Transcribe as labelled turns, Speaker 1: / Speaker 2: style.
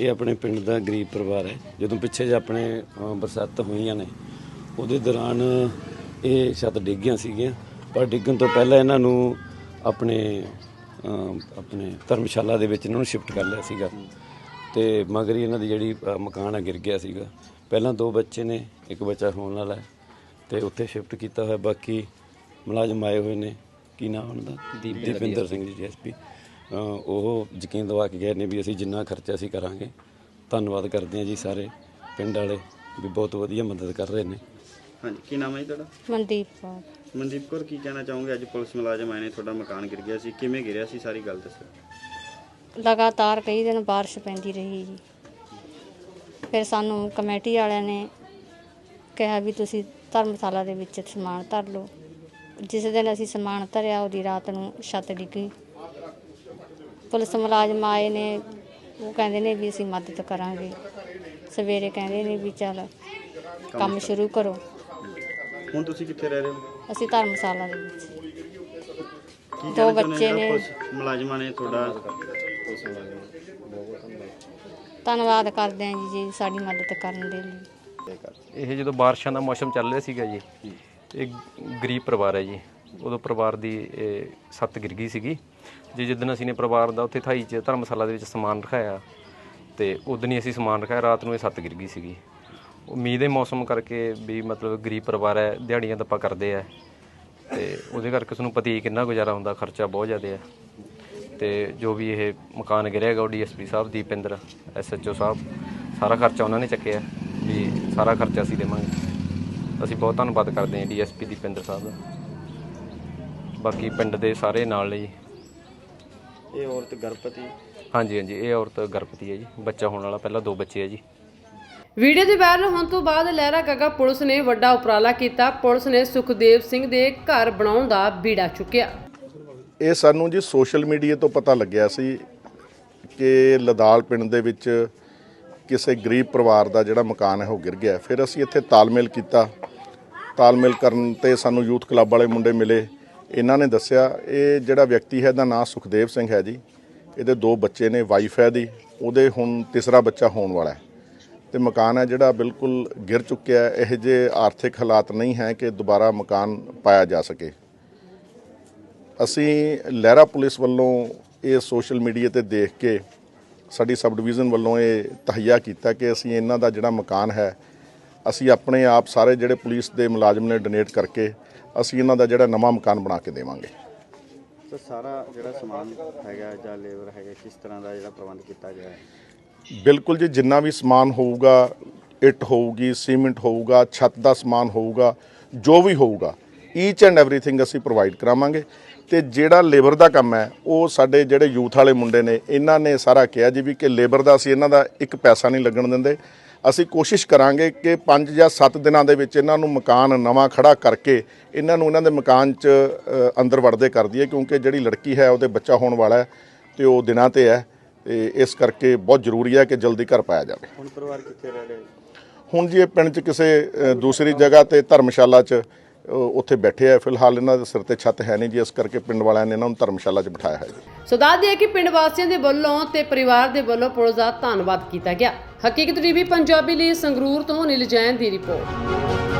Speaker 1: ਇਹ ਆਪਣੇ ਪਿੰਡ ਦਾ ਗਰੀਬ ਪਰਿਵਾਰ ਹੈ। ਜਦੋਂ ਪਿੱਛੇ ਜੇ ਆਪਣੇ ਬਰਸਾਤਾਂ ਹੋਈਆਂ ਨੇ ਉਹਦੇ ਦੌਰਾਨ ਇਹ ਛੱਤ ਡਿੱਗੀਆਂ ਸੀਗੀਆਂ। ਪਰ ਡਿੱਗਣ ਤੋਂ ਪਹਿਲਾਂ ਇਹਨਾਂ ਨੂੰ ਆਪਣੇ ਆਪਣੇ ਧਰਮਸ਼ਾਲਾ ਦੇ ਵਿੱਚ ਇਹਨਾਂ ਨੂੰ ਸ਼ਿਫਟ ਕਰ ਲਿਆ ਸੀਗਾ। ਤੇ ਮਗਰ ਹੀ ਇਹਨਾਂ ਦੀ ਜਿਹੜੀ ਮਕਾਨ ਆ ਗਿਰ ਗਿਆ ਸੀਗਾ। ਪਹਿਲਾਂ ਦੋ ਬੱਚੇ ਨੇ ਇੱਕ ਬੱਚਾ ਹੋਣ ਵਾਲਾ ਹੈ ਤੇ ਉੱਥੇ ਸ਼ਿਫਟ ਕੀਤਾ ਹੋਇਆ। ਬਾਕੀ ਮੁਲਾਜ਼ਮ ਆਏ ਹੋਏ ਨੇ। ਕੀ ਨਾਮ ਉਹਨਾਂ ਦਾ? ਦੀਪਿੰਦਰ ਸਿੰਘ ਜੀ ਐਸਪੀ ਉਹ ਯਕੀਨ ਦਵਾ ਕੇ ਗਏ ਨੇ ਵੀ ਅਸੀਂ ਜਿੰਨਾ ਖਰਚਾ ਅਸੀਂ ਕਰਾਂਗੇ। ਧੰਨਵਾਦ ਕਰਦੇ ਹਾਂ ਜੀ ਸਾਰੇ ਪਿੰਡ ਵਾਲੇ ਵੀ ਬਹੁਤ ਵਧੀਆ ਮਦਦ ਕਰ ਰਹੇ ਨੇ।
Speaker 2: ਹਾਂਜੀ ਕੀ ਨਾਮ ਹੈ ਜੀ ਤੁਹਾਡਾ?
Speaker 3: ਮਨਦੀਪ ਕੌਰ।
Speaker 2: ਮਨਦੀਪ ਕੌਰ ਕੀ ਕਹਿਣਾ ਚਾਹੋਗੇ? ਅੱਜ ਪੁਲਿਸ ਮੁਲਾਜ਼ਮ ਆਏ ਨੇ ਤੁਹਾਡਾ ਮਕਾਨ ਗਿਰ ਗਿਆ ਸੀ। ਕਿਵੇਂ ਗਿਰਿਆ ਸੀ? ਸਾਰੀ ਗੱਲ ਦੱਸੋ।
Speaker 3: ਲਗਾਤਾਰ ਕਈ ਦਿਨ ਬਾਰਿਸ਼ ਪੈਂਦੀ ਰਹੀ ਜੀ। ਫਿਰ ਸਾਨੂੰ ਕਮੇਟੀ ਵਾਲਿਆਂ ਨੇ ਕਿਹਾ ਵੀ ਤੁਸੀਂ ਧਰਮਸ਼ਾਲਾ ਦੇ ਵਿੱਚ ਸਮਾਨ ਧਰ ਲਓ। ਜਿਸ ਦਿਨ ਅਸੀਂ ਸਮਾਨ ਧਰਿਆ ਉਹਦੀ ਰਾਤ ਨੂੰ ਛੱਤ ਡਿੱਗੀ। ਪੁਲਿਸ ਮੁਲਾਜ਼ਮ ਆਏ ਨੇ ਉਹ ਕਹਿੰਦੇ ਨੇ ਵੀ ਅਸੀਂ ਮਦਦ ਕਰਾਂਗੇ। ਸਵੇਰੇ ਕਹਿੰਦੇ ਨੇ ਵੀ ਚੱਲ ਕੰਮ ਸ਼ੁਰੂ ਕਰੋ।
Speaker 2: ਹੁਣ ਤੁਸੀਂ ਕਿੱਥੇ ਰਹਿ ਰਹੇ ਹੋ?
Speaker 3: ਅਸੀਂ ਧਰਮਸ਼ਾਲਾ ਦੇ ਵਿੱਚ।
Speaker 2: ਕੀ
Speaker 3: ਦੋ
Speaker 2: ਕਹਿਣਾ ਚਾਹੁੰਦੇ
Speaker 3: ਬੱਚੇ।
Speaker 2: ਪੁਲਿਸ ਮੁਲਾਜ਼ਮਾਂ ਨੇ ਤੁਹਾਡਾ
Speaker 3: ਧੰਨਵਾਦ ਕਰਦੇ ਹਾਂ ਜੀ ਜੀ ਸਾਡੀ ਮਦਦ ਕਰਨ ਦੇ ਲਈ।
Speaker 4: ਇਹ ਜਦੋਂ ਬਾਰਿਸ਼ਾਂ ਦਾ ਮੌਸਮ ਚੱਲ ਰਿਹਾ ਸੀਗਾ ਜੀ ਇਹ ਗਰੀਬ ਪਰਿਵਾਰ ਹੈ ਜੀ। ਉਦੋਂ ਪਰਿਵਾਰ ਦੀ, ਇਹ, ਸੱਤ ਗਿਰ ਗਈ ਸੀਗੀ। ਜੇ ਜਿੱਦਣ ਅਸੀਂ ਨੇ ਪਰਿਵਾਰ ਦਾ ਉੱਥੇ ਥਾਈ 'ਚ ਧਰਮਸ਼ਾਲਾ ਦੇ ਵਿੱਚ ਸਮਾਨ ਰਖਾਇਆ, ਤੇ ਉਦੋਂ ਹੀ ਅਸੀਂ ਸਮਾਨ ਰਖਾਇਆ, ਰਾਤ ਨੂੰ ਇਹ ਸੱਤ ਗਿਰ ਗਈ ਸੀਗੀ। ਉਮੀਦ ਦੇ ਮੌਸਮ ਕਰਕੇ ਵੀ ਮਤਲਬ ਗਰੀਬ ਪਰਿਵਾਰ ਹੈ, ਦਿਹਾੜੀਆਂ ਦੱਪਾ ਕਰਦੇ ਆ। ਤੇ ਉਹਦੇ ਕਰਕੇ ਉਸਨੂੰ ਪਤੀ ਕਿੰਨਾ ਗੁਜ਼ਾਰਾ ਹੁੰਦਾ, ਖਰਚਾ ਬਹੁਤ ਜ਼ਿਆਦਾ ਹੈ। ਤੇ ਜੋ ਵੀ ਇਹ ਮਕਾਨ ਗਿਰਿਆਗਾ ਉਹ ਡੀਐਸਪੀ ਸਾਹਿਬ, ਦੀਪਿੰਦਰ ਐਸਐਚਓ ਸਾਹਿਬ, ਸਾਰਾ ਖਰਚਾ ਉਹਨਾਂ ਨੇ ਚੱਕਿਆ ਵੀ ਸਾਰਾ ਖਰਚਾ ਅਸੀਂ ਦੇਵਾਂਗੇ। ਅਸੀਂ ਬਹੁਤ ਧੰਨਵਾਦ ਕਰਦੇ ਹਾਂ ਡੀਐਸਪੀ ਦੀਪਿੰਦਰ ਸਾਹਿਬ ਦਾ। ਬਾਕੀ ਪਿੰਡ ਦੇ ਸਾਰੇ ਨਾਲ ਜੀ।
Speaker 2: ਇਹ ਔਰਤ ਗਰਭਵਤੀ?
Speaker 4: ਹਾਂਜੀ ਹਾਂਜੀ ਇਹ ਔਰਤ ਗਰਭਵਤੀ ਹੈ ਜੀ। ਬੱਚਾ ਹੋਣ ਵਾਲਾ ਪਹਿਲਾਂ ਦੋ ਬੱਚੇ ਹੈ ਜੀ।
Speaker 5: ਵੀਡੀਓ ਦੇ ਵਾਇਰਲ ਹੋਣ ਤੋਂ ਬਾਅਦ ਲਹਿਰਾ ਗਾਗਾ ਪੁਲਿਸ ਨੇ ਵੱਡਾ ਉਪਰਾਲਾ ਕੀਤਾ। ਪੁਲਿਸ ਨੇ ਸੁਖਦੇਵ ਸਿੰਘ ਦੇ ਘਰ ਬਣਾਉਣ ਦਾ ਬੀੜਾ ਚੁੱਕਿਆ।
Speaker 6: ਇਹ ਸਾਨੂੰ ਜੀ ਸੋਸ਼ਲ ਮੀਡੀਆ ਤੋਂ ਪਤਾ ਲੱਗਿਆ ਸੀ ਕਿ ਲਦਾਲ ਪਿੰਡ ਦੇ ਵਿੱਚ ਕਿਸੇ ਗਰੀਬ ਪਰਿਵਾਰ ਦਾ ਜਿਹੜਾ ਮਕਾਨ ਹੈ ਉਹ ਗਿਰ ਗਿਆ। ਫਿਰ ਅਸੀਂ ਇੱਥੇ ਤਾਲਮੇਲ ਕੀਤਾ। ਤਾਲਮੇਲ ਕਰਨ ਤੇ ਸਾਨੂੰ ਯੂਥ ਕਲੱਬ ਵਾਲੇ ਮੁੰਡੇ ਮਿਲੇ। ਇਹਨਾਂ ਨੇ ਦੱਸਿਆ, ਇਹ ਜਿਹੜਾ ਵਿਅਕਤੀ ਹੈ, ਇਹਦਾ ਨਾਮ ਸੁਖਦੇਵ ਸਿੰਘ ਹੈ ਜੀ। ਇਹਦੇ ਦੋ ਬੱਚੇ ਨੇ ਵਾਈਫ ਹੈ ਦੀ ਉਹਦੇ ਹੁਣ ਤੀਸਰਾ ਬੱਚਾ ਹੋਣ ਵਾਲਾ ਹੈ। ਤੇ ਮਕਾਨ ਹੈ ਜਿਹੜਾ ਬਿਲਕੁਲ ਗਿਰ ਚੁੱਕਿਆ ਹੈ। ਇਹ ਜੇ ਆਰਥਿਕ ਹਾਲਾਤ ਨਹੀਂ ਹੈ ਕਿ ਦੁਬਾਰਾ ਮਕਾਨ ਪਾਇਆ ਜਾ ਸਕੇ। ਅਸੀਂ ਲਹਿਰਾ ਪੁਲਿਸ ਵੱਲੋਂ ਇਹ ਸੋਸ਼ਲ ਮੀਡੀਆ ਤੇ ਦੇਖ ਕੇ ਸਾਡੀ ਸਬ ਡਿਵੀਜ਼ਨ ਵੱਲੋਂ ਇਹ ਤਹਈਆ ਕੀਤਾ ਕਿ ਅਸੀਂ ਇਹਨਾਂ ਦਾ ਜਿਹੜਾ ਮਕਾਨ ਹੈ, ਅਸੀਂ ਆਪਣੇ ਆਪ ਸਾਰੇ ਜਿਹੜੇ ਪੁਲਿਸ ਦੇ ਮੁਲਾਜ਼ਮ ਨੇ ਡੋਨੇਟ ਕਰਕੇ ਅਸੀਂ ਇਹਨਾਂ ਦਾ ਜਿਹੜਾ ਨਵਾਂ ਮਕਾਨ ਬਣਾ ਕੇ ਦੇਵਾਂਗੇ।
Speaker 2: ਸਾਰਾ ਜਿਹੜਾ ਸਮਾਨ ਹੈਗਾ ਜਾਂ ਲੇਬਰ ਹੈਗਾ ਕਿਸ ਤਰ੍ਹਾਂ ਦਾ ਜਿਹੜਾ ਪ੍ਰਬੰਧ ਕੀਤਾ ਗਿਆ ਹੈ?
Speaker 6: ਬਿਲਕੁਲ ਜੀ ਜਿੰਨਾ ਵੀ ਸਮਾਨ ਹੋਊਗਾ ਇੱਟ ਹੋਊਗੀ ਸੀਮੈਂਟ ਹੋਊਗਾ ਛੱਤ ਦਾ ਸਮਾਨ ਹੋਊਗਾ ਜੋ ਵੀ ਹੋਊਗਾ ਈਚ ਐਂਡ ਐਵਰੀਥਿੰਗ ਅਸੀਂ ਪ੍ਰੋਵਾਈਡ ਕਰਾਵਾਂਗੇ। ਤੇ ਜਿਹੜਾ ਲੇਬਰ ਦਾ ਕੰਮ ਹੈ ਉਹ ਸਾਡੇ ਜਿਹੜੇ ਯੂਥ ਵਾਲੇ ਮੁੰਡੇ ਨੇ ਇਹਨਾਂ ਨੇ ਸਾਰਾ ਕਿਹਾ ਜੀ ਵੀ ਕਿ ਲੇਬਰ ਦਾ ਅਸੀਂ ਇਹਨਾਂ ਦਾ ਇੱਕ ਪੈਸਾ ਨਹੀਂ ਲੱਗਣ ਦਿੰਦੇ। ਅਸੀਂ ਕੋਸ਼ਿਸ਼ ਕਰਾਂਗੇ ਕਿ 5 ਜਾਂ 7 ਦਿਨਾਂ ਦੇ ਵਿੱਚ ਇਹਨਾਂ ਨੂੰ ਮਕਾਨ ਨਵਾਂ ਖੜਾ ਕਰਕੇ ਇਹਨਾਂ ਨੂੰ ਇਹਨਾਂ ਦੇ ਮਕਾਨ 'ਚ ਅੰਦਰ ਵੜਦੇ ਕਰ ਦਈਏ ਕਿਉਂਕਿ ਜਿਹੜੀ ਲੜਕੀ ਹੈ ਉਹਦੇ ਬੱਚਾ ਹੋਣ ਵਾਲਾ ਹੈ ਤੇ ਉਹ ਦਿਨਾਂ ਤੇ ਹੈ ਤੇ ਇਸ ਕਰਕੇ ਬਹੁਤ ਜ਼ਰੂਰੀ ਹੈ ਕਿ ਜਲਦੀ ਘਰ ਪਾਇਆ ਜਾਵੇ।
Speaker 2: ਹੁਣ ਪਰਿਵਾਰ ਕਿੱਥੇ ਰਹਿ ਰਿਹਾ
Speaker 6: ਹੁਣ ਜੀ ਇਹ ਪਿੰਡ 'ਚ ਕਿਸੇ ਦੂਸਰੀ ਜਗ੍ਹਾ ਤੇ ਧਰਮਸ਼ਾਲਾ 'ਚ ਉੱਥੇ ਬੈਠੇ ਆ। ਫਿਲਹਾਲ ਇਹਨਾਂ ਦੇ ਸਿਰ ਤੇ ਛੱਤ ਹੈ ਨਹੀਂ ਜੀ ਇਸ ਕਰਕੇ ਪਿੰਡ ਵਾਲਿਆਂ ਨੇ ਇਹਨਾਂ ਨੂੰ ਧਰਮਸ਼ਾਲਾ 'ਚ ਬਿਠਾਇਆ ਹੈ ਜੀ।
Speaker 5: ਸੋ ਦੱਸ ਦਈਏ ਕਿ ਪਿੰਡ ਵਾਸੀਆਂ ਦੇ ਵੱਲੋਂ ਤੇ ਪਰਿਵਾਰ ਦੇ ਵੱਲੋਂ ਪੁਲਿਸ ਦਾ ਧੰਨਵਾਦ ਕੀਤਾ ਗਿਆ। ਹਕੀਕਤ ਟੀਵੀ ਪੰਜਾਬੀ ਲਈ ਸੰਗਰੂਰ ਤੋਂ ਨੀਲ ਜੈਨ ਦੀ ਰਿਪੋਰਟ।